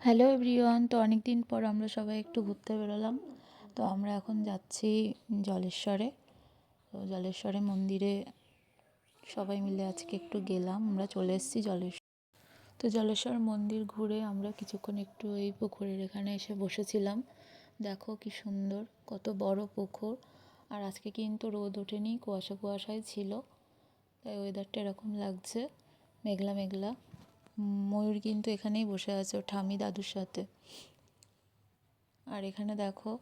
Hello everyone তো অনেক দিন পর আমরা সবাই একটু ঘুরতে বেরোলাম। তো আমরা এখন যাচ্ছি জলেশ্বরে। তো জলেশ্বরে মন্দিরে সবাই মিলে আজকে একটু গেলাম। আমরা চলে এসেছি জলেশ্বর তো জলেশ্বর মন্দির ঘুরে আমরা কিছুক্ষণ একটু এই পুকুরের এখানে এসে বসেছিলাম। দেখো কি সুন্দর, কত বড় পুকুর। আর আজকে কিন্তু রোদ ওঠেনি, কুয়াশা কুয়াশাই ছিল। তাই ওয়েদারটা এরকম লাগছে, মেঘলা মেঘলা। ময়ূর কিন্তু এখানেই বসে আছে ওর ঠামি দাদুর সাথে। আর এখানে দেখো,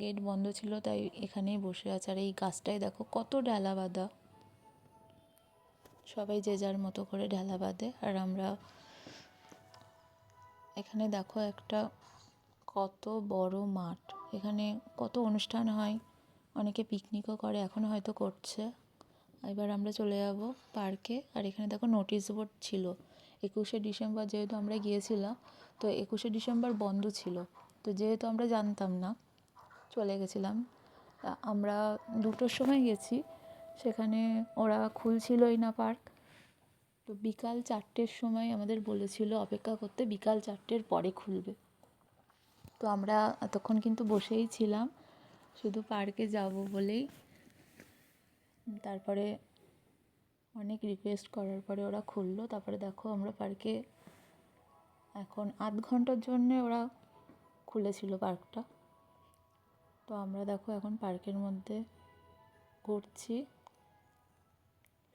গেট বন্ধ ছিল, তাই এখানেই বসে আছে। আর এই গাছটায় দেখো কত ডালা বাঁধা। সবাই যে যার মতো করে ঢালা বাঁধে। আর আমরা এখানে দেখো একটা কত বড় মাঠ। এখানে কত অনুষ্ঠান হয়। অনেকে পিকনিকও করে, এখন হয়তো করছে। এবার আমরা চলে যাব পার্কে আর এখানে দেখো নোটিশ বোর্ড ছিল। একুশে ডিসেম্বর যেহেতু আমরা গিয়েছিলাম, তো একুশে ডিসেম্বর বন্ধ ছিল। তো যেহেতু আমরা জানতাম না, চলে গেছিলাম। আমরা দুটোর সময় গেছি, সেখানে ওরা খুলছিলই না পার্ক। তো বিকাল চারটের সময় আমাদের বলেছিল অপেক্ষা করতে, বিকাল চারটের পরে খুলবে। তো আমরা এতক্ষণ কিন্তু বসেই ছিলাম, শুধু পার্কে যাব বলেই। তারপরে অনেক রিকোয়েস্ট করার পরে ওরা খুললো, তারপরে দেখো আমরা পার্কে এখন আধ ঘণ্টার জন্যে ওরা খুলেছিল পার্কটা তো আমরা দেখো এখন পার্কের মধ্যে ঘুরছি।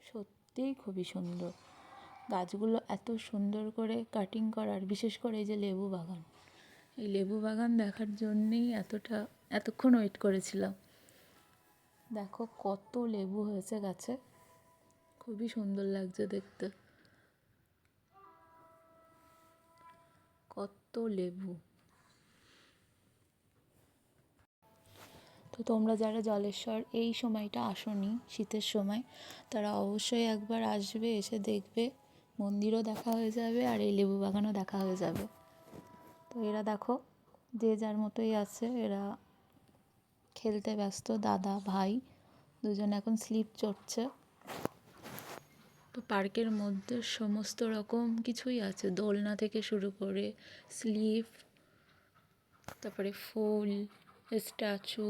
সত্যিই খুবই সুন্দর। গাছগুলো এত সুন্দর করে কাটিং করার বিশেষ করে এই যে লেবু বাগান। এই লেবু বাগান দেখার জন্যেই এতটা, এতক্ষণ ওয়েট করেছিলাম। দেখো কত লেবু হয়েছে গাছে। খুবই সুন্দর লাগছে দেখতে। কত লেবু। তো তোমরা যারা জলেশ্বর, এই সময়টা আসনি, শীতের সময়, তারা অবশ্যই একবার আসবে, এসে দেখবে। মন্দিরও দেখা হয়ে যাবে আর এই লেবু বাগানও দেখা হয়ে যাবে। তো এরা দেখো, যে যার মতোই আছে, এরা খেলতে ব্যস্ত, দাদা, ভাই, দুজন এখন স্লিপ চড়ছে। তো পার্কের মধ্যে সমস্ত রকম কিছুই আছে। দোলনা থেকে শুরু করে স্লিপ, তারপরে ফুল, স্ট্যাচু,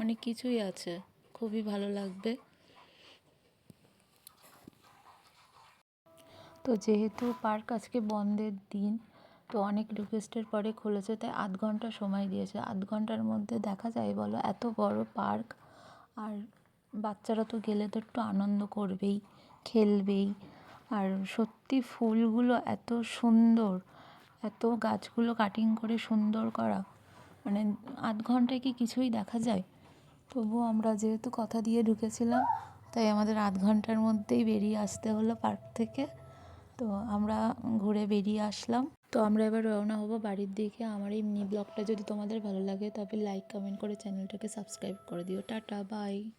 অনেক কিছুই আছে। খুবই ভালো লাগবে। তো যেহেতু পার্ক আজকে বন্ধের দিন, তো অনেক রিকোয়েস্টের পরে খুলেছে, তাই আধ ঘণ্টা সময় দিয়েছে। আধ ঘণ্টার মধ্যে দেখা যায় বলো, এত বড় পার্ক, আর বাচ্চারা তো গেলে তো একটু আনন্দ করবেই। খেলবেই। আর সত্যি ফুলগুলো এত সুন্দর, এত গাছগুলো কাটিং করে সুন্দর করা। মানে আধ ঘন্টায় কি কিছুই দেখা যায়? তবুও আমরা যেহেতু কথা দিয়ে ঢুকেছিলাম, তাই আমাদের আধ ঘণ্টার মধ্যেই বেরিয়ে আসতে হলো পার্ক থেকে। তো আমরা ঘুরে বেরিয়ে আসলাম। তো আমরা এবার রওনা হব বাড়ির দিকে। আমার এই মিনি ব্লগটা যদি তোমাদের ভালো লাগে, তবে লাইক কমেন্ট করে চ্যানেলটাকে সাবস্ক্রাইব করে দিও। Tata bye